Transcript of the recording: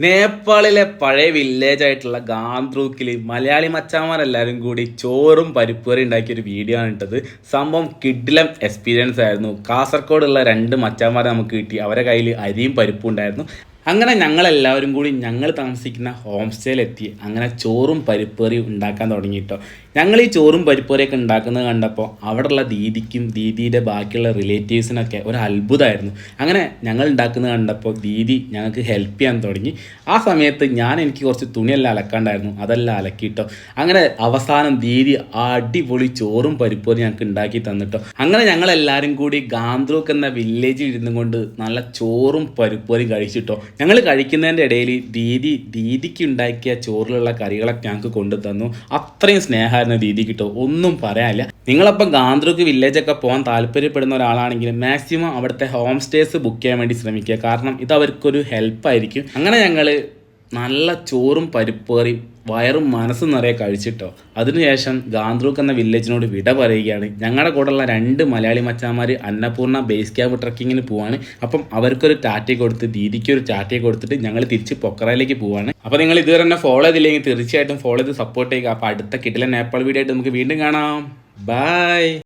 നേപ്പാളിലെ പഴയ വില്ലേജ് ആയിട്ടുള്ള ഗാന്ത്രൂക്കിൽ മലയാളി മച്ചാന്മാരെല്ലാവരും കൂടി ചോറും പരിപ്പുകറി ഉണ്ടാക്കിയ ഒരു വീഡിയോ ആണ് ഇട്ടത്. സംഭവം കിഡിലം എക്സ്പീരിയൻസ് ആയിരുന്നു. കാസർഗോഡുള്ള രണ്ട് മച്ചാമാരെ നമുക്ക് കിട്ടി. അവരെ കയ്യിൽ അരിയും പരിപ്പും ഉണ്ടായിരുന്നു. അങ്ങനെ ഞങ്ങളെല്ലാവരും കൂടി ഞങ്ങൾ താമസിക്കുന്ന ഹോം സ്റ്റേയിലെത്തി അങ്ങനെ ചോറും പരിപ്പേറിയും ഉണ്ടാക്കാൻ തുടങ്ങിയിട്ടോ ഞങ്ങൾ ഈ ചോറും പരിപ്പേറിയൊക്കെ ഉണ്ടാക്കുന്നത് കണ്ടപ്പോൾ അവിടെയുള്ള ദീദിക്കും ദീദിയുടെ ബാക്കിയുള്ള റിലേറ്റീവ്സിനൊക്കെ ഒരു അത്ഭുതമായിരുന്നു. അങ്ങനെ ഞങ്ങൾ ഉണ്ടാക്കുന്നത് കണ്ടപ്പോൾ ദീദി ഞങ്ങൾക്ക് ഹെൽപ്പ് ചെയ്യാൻ തുടങ്ങി. ആ സമയത്ത് ഞാൻ എനിക്ക് കുറച്ച് തുണിയെല്ലാം അലക്കാണ്ടായിരുന്നു. അതെല്ലാം അലക്കിയിട്ടോ. അങ്ങനെ അവസാനം ദീദി ആ അടിപൊളി ചോറും പരിപ്പേറി ഞങ്ങൾക്ക് ഉണ്ടാക്കി തന്നിട്ടോ. അങ്ങനെ ഞങ്ങൾ എല്ലാവരും കൂടി ഗാന്ത്രൂക്ക് എന്ന വില്ലേജിൽ ഇരുന്നു കൊണ്ട് നല്ല ചോറും പരിപ്പേറിയും കഴിച്ചിട്ടോ. ഞങ്ങൾ കഴിക്കുന്നതിന്റെ ഇടയിൽ ദീദി ദീദിക്ക് ഉണ്ടാക്കിയ ചോറിലുള്ള കറികളൊക്കെ ഞങ്ങൾക്ക് കൊണ്ടു തന്നു അത്രയും സ്നേഹമായിരുന്നു രീതി കിട്ടും. ഒന്നും പറയാനില്ല. നിങ്ങളപ്പം ഗാന്ത്രൂക്ക് വില്ലേജൊക്കെ പോകാൻ താല്പര്യപ്പെടുന്ന ഒരാളാണെങ്കിൽ മാക്സിമം അവിടുത്തെ ഹോം സ്റ്റേസ് ബുക്ക് ചെയ്യാൻ വേണ്ടി ശ്രമിക്കുക. കാരണം ഇത് അവർക്കൊരു ഹെൽപ്പായിരിക്കും അങ്ങനെ ഞങ്ങൾ നല്ല ചോറും പരിപ്പേറിയും വയറും മനസ്സും നിറയെ കഴിച്ചിട്ടോ. അതിനുശേഷം ഗാന്ത്രൂക്ക് എന്ന വില്ലേജിനോട് വിട പറയുകയാണ്. ഞങ്ങളുടെ കൂടെയുള്ള രണ്ട് മലയാളി മച്ചാന്മാർ അന്നപൂർണ ബേസ് ക്യാമ്പ് ട്രക്കിങ്ങിന് പോവാണ്. അപ്പം അവർക്കൊരു ടാറ്റയെ കൊടുത്ത് ദീദിക്ക് ഒരു ടാറ്റയെ കൊടുത്തിട്ട് ഞങ്ങൾ തിരിച്ച് പൊക്കറയിലേക്ക് പോവാണ്. അപ്പോൾ നിങ്ങൾ ഇതുവരെ തന്നെ ഫോളോ ചെയ്തില്ലെങ്കിൽ തീർച്ചയായിട്ടും ഫോളോ ചെയ്ത് സപ്പോർട്ട് ചെയ്യുക. അപ്പോൾ അടുത്ത കിട്ടിലെ നേപ്പാൾ വീഡിയോ ആയിട്ട് നമുക്ക് വീണ്ടും കാണാം. ബൈ